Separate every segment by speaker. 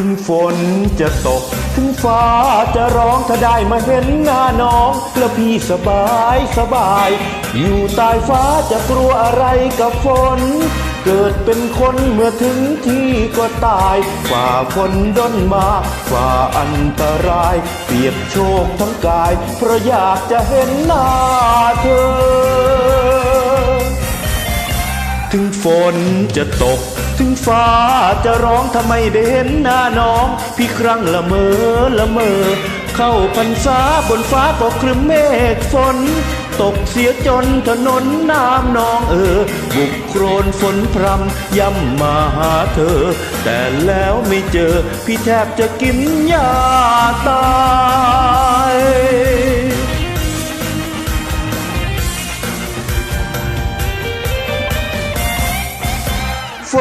Speaker 1: ถึงฝนจะตก ถึงฟ้าจะร้องถ้าได้มาเห็นหน้าน้อง แล้วพี่สบายสบาย อยู่ใต้ฟ้าจะกลัวอะไรกับฝน เกิดเป็นคนเมื่อถึงที่ก็ตายฝ่าฝนด้นมาฝ่าอันตราย เปียบโชคทั้งกาย เพราะอยากจะเห็นหน้าเธอ ถึงฝนจะตก ถึงฟ้าจะร้องทำไมได้เห็นหน้าน้อง พี่ครั้งละเมอละเมอ เข้าพรรษาบนฟ้าก็ครึมเมฆฝน ตกเสียจนถนนน้ำนองเออ บุกโครนฝนพรำย่ำมาหาเธอ แต่แล้วไม่เจอ พี่แทบจะกินยาตาย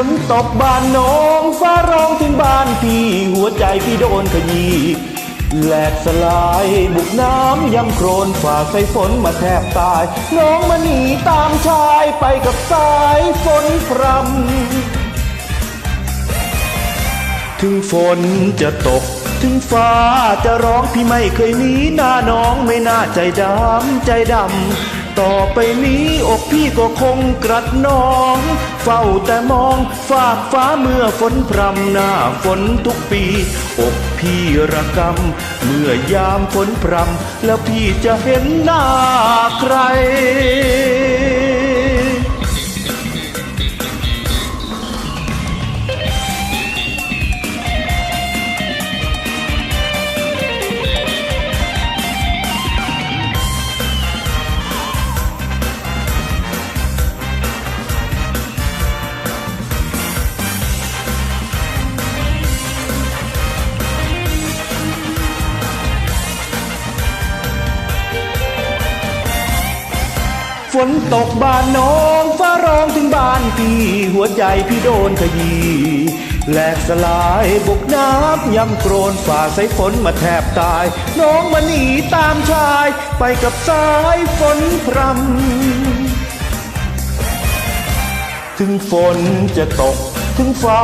Speaker 1: นตกบ้านน้องฟ้าร้องถึงบ้านพี่หัวใจพี่โดนขยี้แหลกสลายบุกน้ำยำโครนฝ่าสายฝนมาแทบตาย น้องมาหนีตามชายไปกับสายฝนพรำถึงฝนจะตก ถึงฟ้าจะร้องพี่ไม่เคยหนีหน้าน้องไม่น่าใจดำใจดำ ต่อไปนี้อกพี่ก็คงกรัดน้อง เฝ้าแต่มองฝากฟ้าเมื่อฝนพรำหน้าฝนทุกปี อกพี่ระกำเมื่อยามฝนพรำแล้วพี่จะเห็นหน้าใคร ฝนตกบ้านน้องฟ้าร้องถึงบ้านพี่ หัวใจพี่โดนขยี้แหลกสลายบกน้ำยำโครนฝ่าสายฝนมาแทบตาย น้องมาหนีตามชาย ไปกับสายฝนพรำถึงฝนจะตก ถึงฟ้า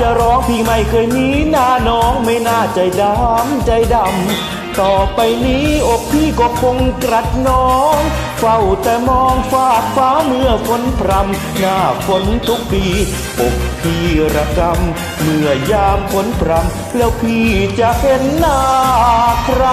Speaker 1: จะร้องพี่ไม่เคยหนีหน้าน้องไม่น่าใจดำใจดำต่อไปนี้อก ก็คงกรัดน้อง เฝ้าแต่มองฟากฟ้าเมื่อฝนพรำหน้าฝนทุกปีอกพี่ระกำเมื่อยามฝนพรำแล้วพี่จะเห็นหน้าใคร